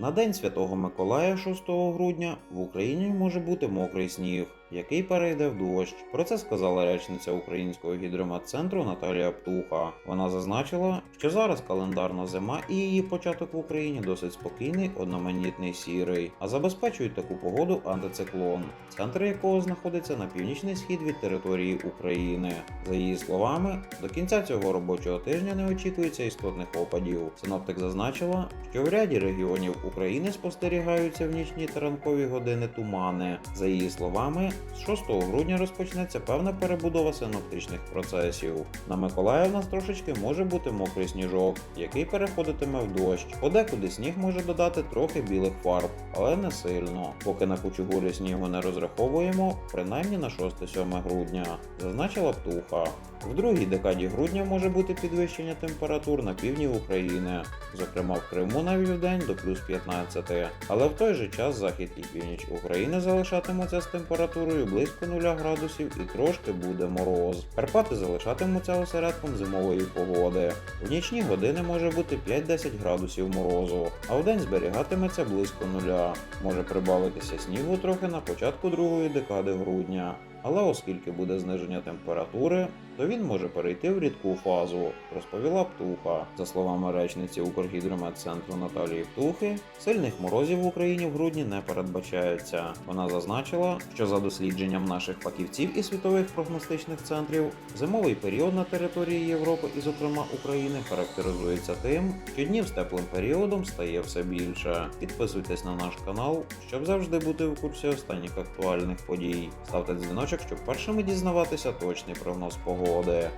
На День Святого Миколая 6 грудня в Україні може бути мокрий сніг, який перейде в дощ. Про це сказала речниця Українського гідрометцентру Наталія Птуха. Вона зазначила, що зараз календарна зима і її початок в Україні досить спокійний, одноманітний сірий, а забезпечують таку погоду антициклон, центр якого знаходиться на північний схід від території України. За її словами, до кінця цього робочого тижня не очікується істотних опадів. Синоптик зазначила, що в ряді регіонів України спостерігаються в нічні та ранкові години тумани. За її словами, з 6 грудня розпочнеться певна перебудова синоптичних процесів. На Миколая в нас трошечки може бути мокрий сніжок, який переходитиме в дощ. Подекуди сніг може додати трохи білих фарб, але не сильно. Поки на кучугурі снігу не розраховуємо, принаймні на 6-7 грудня, зазначила птуха. В другій декаді грудня може бути підвищення температур на півдні України, зокрема в Криму навіть в день до плюс 15, але в той же час захід і північ України залишатимуться з температурою близько 0 градусів і трошки буде мороз. Карпати залишатимуться осередком зимової погоди. В нічні години може бути 5-10 градусів морозу, а вдень зберігатиметься близько нуля. Може прибавитися снігу трохи на початку другої декади грудня. Але оскільки буде зниження температури, то він може перейти в рідку фазу, розповіла Птуха. За словами речниці Укргідрометцентру Наталії Птухи, сильних морозів в Україні в грудні не передбачається. Вона зазначила, що за дослідженням наших фахівців і світових прогностичних центрів, зимовий період на території Європи і, зокрема України, характеризується тим, що днів з теплим періодом стає все більше. Підписуйтесь на наш канал, щоб завжди бути в курсі останніх актуальних подій. Ставте дзвіночок, щоб першими дізнаватися точний прогноз погоди.